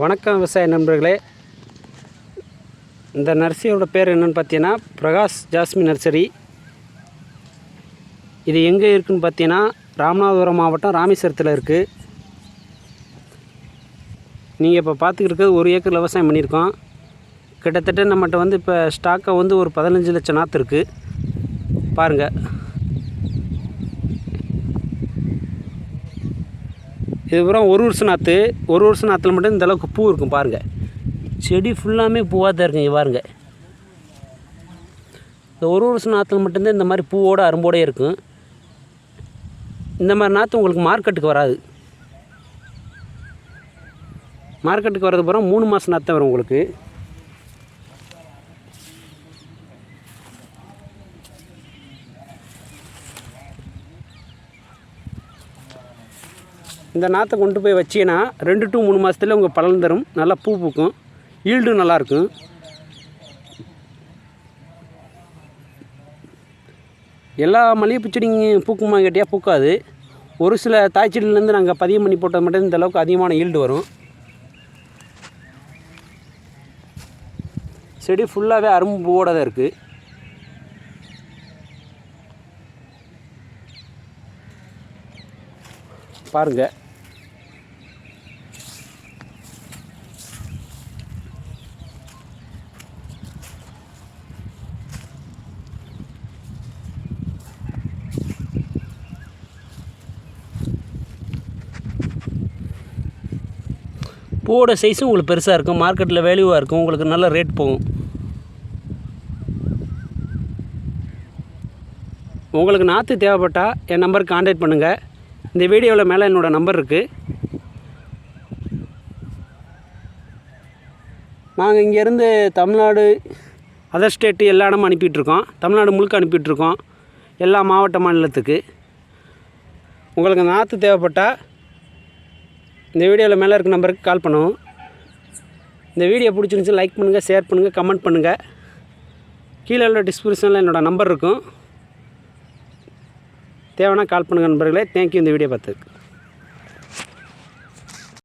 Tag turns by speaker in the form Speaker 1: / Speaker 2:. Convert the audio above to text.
Speaker 1: வணக்கம் விவசாய நண்பர்களே. இந்த நர்சரியோட பேர் என்னென்னு பார்த்தீங்கன்னா பிரகாஷ் ஜாஸ்மின் நர்சரி. இது எங்கே இருக்குதுன்னு பார்த்தீங்கன்னா ராமநாதபுரம் மாவட்டம் ராமேஸ்வரத்தில் இருக்குது நீங்கள் இப்போ பார்த்துக்கிட்டு ஒரு ஏக்கர் விவசாயம் பண்ணியிருக்கோம். கிட்டத்தட்ட நம்மகிட்ட வந்து இப்போ ஸ்டாக்கை வந்து ஒரு பதினஞ்சு லட்சம் நாற்று இருக்குது பாருங்கள் இது பூரா ஒரு வருஷம் நாற்று ஒரு வருஷம் நாற்றுல மட்டும் இந்த அளவுக்கு பூ இருக்கும் பாருங்கள் செடி ஃபுல்லாமே பூவாக தான் இருக்குங்க பாருங்கள் இந்த ஒரு வருஷம் நாற்றுல மட்டும்தான் இந்த மாதிரி பூவோட அரும்போடே இருக்கும். இந்த மாதிரி நாற்று உங்களுக்கு மார்க்கெட்டுக்கு வராது. மார்க்கெட்டுக்கு வரது பூரா மூணு மாதம் நாற்று வரும் உங்களுக்கு. இந்த நாற்றை கொண்டு போய் வச்சீங்கன்னா ரெண்டு டு மூணு மாதத்துல உங்கள் பலன் தரும். நல்லா பூ பூக்கும். ஈல்டும் நல்லாயிருக்கும் எல்லா மல்லிகைப்பூ செடிங்க பூக்குமா கேட்டியா? பூக்காது. ஒரு சில தாய் செடியிலேருந்து நாங்கள் பதியம் பண்ணி போட்டது மட்டும் இந்த அளவுக்கு அதிகமான ஈல்டு வரும். செடி ஃபுல்லாகவே அரும்பு போட தான் இருக்குது பாருங்கள் பூவோட சைஸும் உங்களுக்கு பெருசாக இருக்கும். மார்க்கெட்டில் வேல்யூவாக இருக்கும். உங்களுக்கு நல்ல ரேட் போகும். உங்களுக்கு நாற்று தேவைப்பட்டால் என் நம்பருக்கு கான்டாக்ட் பண்ணுங்கள் இந்த வீடியோவில் மேலே என்னோடய நம்பர் இருக்குது நாங்கள் இங்கேருந்து தமிழ்நாடு அதர் ஸ்டேட்டு எல்லா இடமும் அனுப்பிட்டுருக்கோம் தமிழ்நாடு முழுக்க அனுப்பிட்டுருக்கோம் எல்லா மாவட்ட மாநிலத்துக்கு. உங்களுக்கு நாற்று தேவைப்பட்டால் இந்த வீடியோவில் மேலே இருக்க நம்பருக்கு கால் பண்ணுவோம். இந்த வீடியோ பிடிச்சிருந்துச்சி லைக் பண்ணுங்கள் ஷேர் பண்ணுங்கள் கமெண்ட் பண்ணுங்கள் கீழே உள்ள டிஸ்கிரிப்ஷனில் என்னோடய நம்பர் இருக்கும். தேவைன்னா கால் பண்ணுங்கள் நண்பர்களே. தேங்க்யூ இந்த வீடியோ பார்த்துக்கு